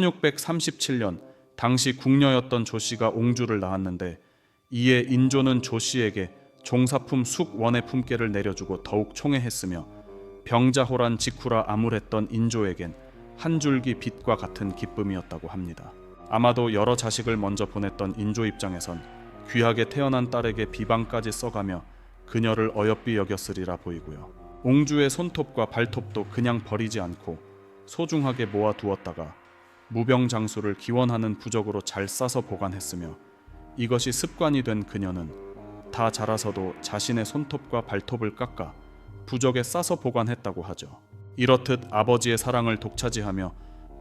1637년 당시 궁녀였던 조 씨가 옹주를 낳았는데 이에 인조는 조 씨에게 종사품 숙원의 품계를 내려주고 더욱 총애했으며 병자호란 직후라 암울했던 인조에겐 한 줄기 빛과 같은 기쁨이었다고 합니다. 아마도 여러 자식을 먼저 보냈던 인조 입장에선 귀하게 태어난 딸에게 비방까지 써가며 그녀를 어여삐 여겼으리라 보이고요. 옹주의 손톱과 발톱도 그냥 버리지 않고 소중하게 모아 두었다가 무병 장수를 기원하는 부적으로 잘 싸서 보관했으며 이것이 습관이 된 그녀는 다 자라서도 자신의 손톱과 발톱을 깎아 부적에 싸서 보관했다고 하죠. 이렇듯 아버지의 사랑을 독차지하며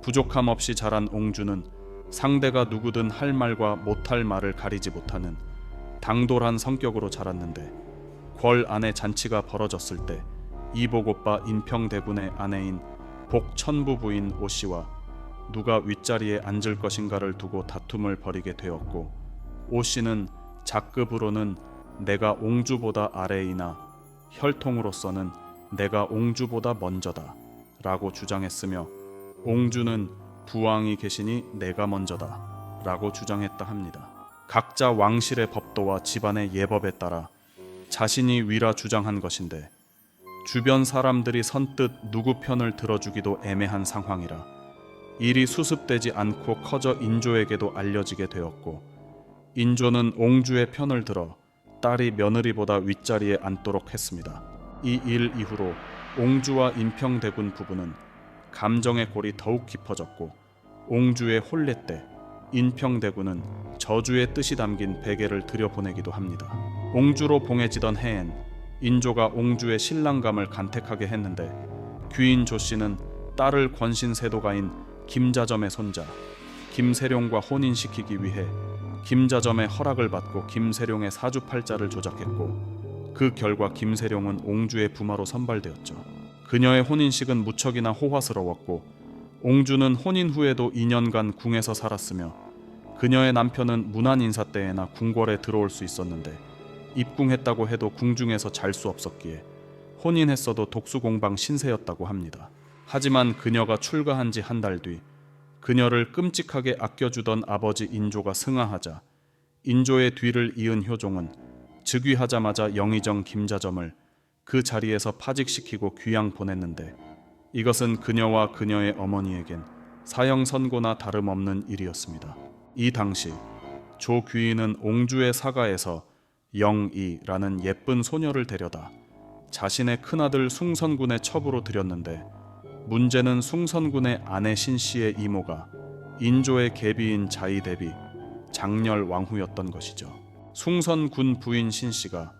부족함 없이 자란 옹주는 상대가 누구든 할 말과 못할 말을 가리지 못하는 당돌한 성격으로 자랐는데 궐 안에 잔치가 벌어졌을 때 이복 오빠 인평대군의 아내인 복천부 부인 오 씨와 누가 윗자리에 앉을 것인가를 두고 다툼을 벌이게 되었고 오 씨는 작급으로는 내가 옹주보다 아래이나 혈통으로서는 내가 옹주보다 먼저다 라고 주장했으며 옹주는 부왕이 계시니 내가 먼저다 라고 주장했다 합니다. 각자 왕실의 법도와 집안의 예법에 따라 자신이 위라 주장한 것인데 주변 사람들이 선뜻 누구 편을 들어주기도 애매한 상황이라 일이 수습되지 않고 커져 인조에게도 알려지게 되었고 인조는 옹주의 편을 들어 딸이 며느리보다 윗자리에 앉도록 했습니다. 이 일 이후로 옹주와 인평대군 부부는 감정의 골이 더욱 깊어졌고 옹주의 혼례 때 인평대군은 저주의 뜻이 담긴 베개를 들여보내기도 합니다. 옹주로 봉해지던 해엔 인조가 옹주의 신랑감을 간택하게 했는데 귀인 조 씨는 딸을 권신세도가인 김자점의 손자 김세룡과 혼인시키기 위해 김자점의 허락을 받고 김세룡의 사주팔자를 조작했고 그 결과 김세룡은 옹주의 부마로 선발되었죠. 그녀의 혼인식은 무척이나 호화스러웠고 옹주는 혼인 후에도 2년간 궁에서 살았으며 그녀의 남편은 문안 인사 때에나 궁궐에 들어올 수 있었는데 입궁했다고 해도 궁중에서 잘 수 없었기에 혼인했어도 독수공방 신세였다고 합니다. 하지만 그녀가 출가한 지 한 달 뒤 그녀를 끔찍하게 아껴주던 아버지 인조가 승하하자 인조의 뒤를 이은 효종은 즉위하자마자 영의정 김자점을 그 자리에서 파직시키고 귀양 보냈는데 이것은 그녀와 그녀의 어머니에겐 사형 선고나 다름없는 일이었습니다. 이 당시 조 귀인은 옹주의 사가에서 영이라는 예쁜 소녀를 데려다 자신의 큰아들 숭선군의 첩으로 들였는데 문제는 숭선군의 아내 신씨의 이모가 인조의 계비인 자이 대비 장렬 왕후였던 것이죠. 숭선군 부인 신씨가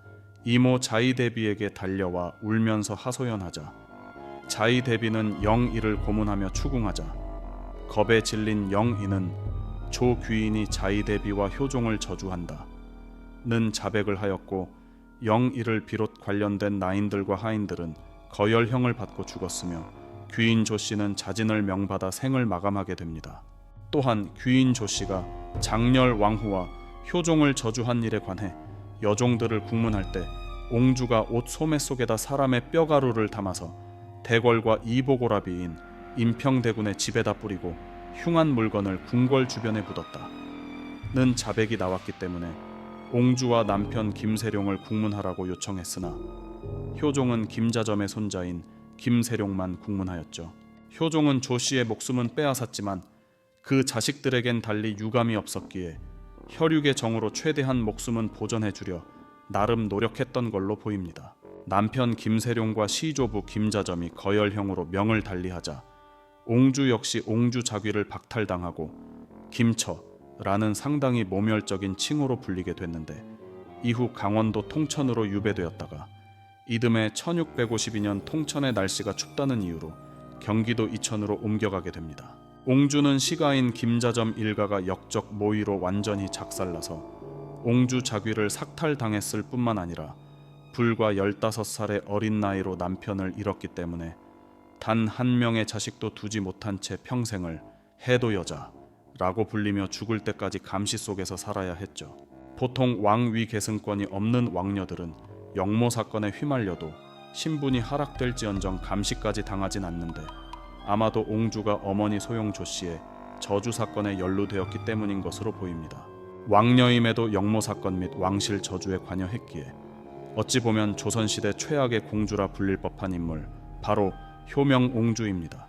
이모 자이 대비에게 달려와 울면서 하소연하자 자이 대비는 영이를 고문하며 추궁하자 겁에 질린 영이는 조 귀인이 자이 대비와 효종을 저주한다. 는 자백을 하였고 영이를 비롯 관련된 나인들과 하인들은 거열형을 받고 죽었으며 귀인 조 씨는 자진을 명받아 생을 마감하게 됩니다. 또한 귀인 조 씨가 장렬 왕후와 효종을 저주한 일에 관해 여종들을 국문할 때 옹주가 옷 소매 속에다 사람의 뼈가루를 담아서 대궐과 이보고라비인 임평대군의 집에다 뿌리고 흉한 물건을 궁궐 주변에 묻었다. 는 자백이 나왔기 때문에 옹주와 남편 김세룡을 국문하라고 요청했으나 효종은 김자점의 손자인 김세룡만 국문하였죠. 효종은 조 씨의 목숨은 빼앗았지만 그 자식들에겐 달리 유감이 없었기에 혈육의 정으로 최대한 목숨은 보전해 주려 나름 노력했던 걸로 보입니다. 남편 김세룡과 시조부 김자점이 거열형으로 명을 달리하자 옹주 역시 옹주 자귀를 박탈당하고 김처라는 상당히 모멸적인 칭호로 불리게 됐는데 이후 강원도 통천으로 유배되었다가 이듬해 1652년 통천의 날씨가 춥다는 이유로 경기도 이천으로 옮겨가게 됩니다. 옹주는 시가인 김자점 일가가 역적 모의로 완전히 작살나서 옹주 자귀를 삭탈당했을 뿐만 아니라 불과 15살의 어린 나이로 남편을 잃었기 때문에 단 한 명의 자식도 두지 못한 채 평생을 해도 여자라고 불리며 죽을 때까지 감시 속에서 살아야 했죠. 보통 왕위 계승권이 없는 왕녀들은 영모 사건에 휘말려도 신분이 하락될지언정 감시까지 당하진 않는데 아마도 옹주가 어머니 소용 조 씨의 저주 사건에 연루되었기 때문인 것으로 보입니다. 왕녀임에도 역모 사건 및 왕실 저주에 관여했기에 어찌 보면 조선시대 최악의 공주라 불릴 법한 인물 바로 효명 옹주입니다.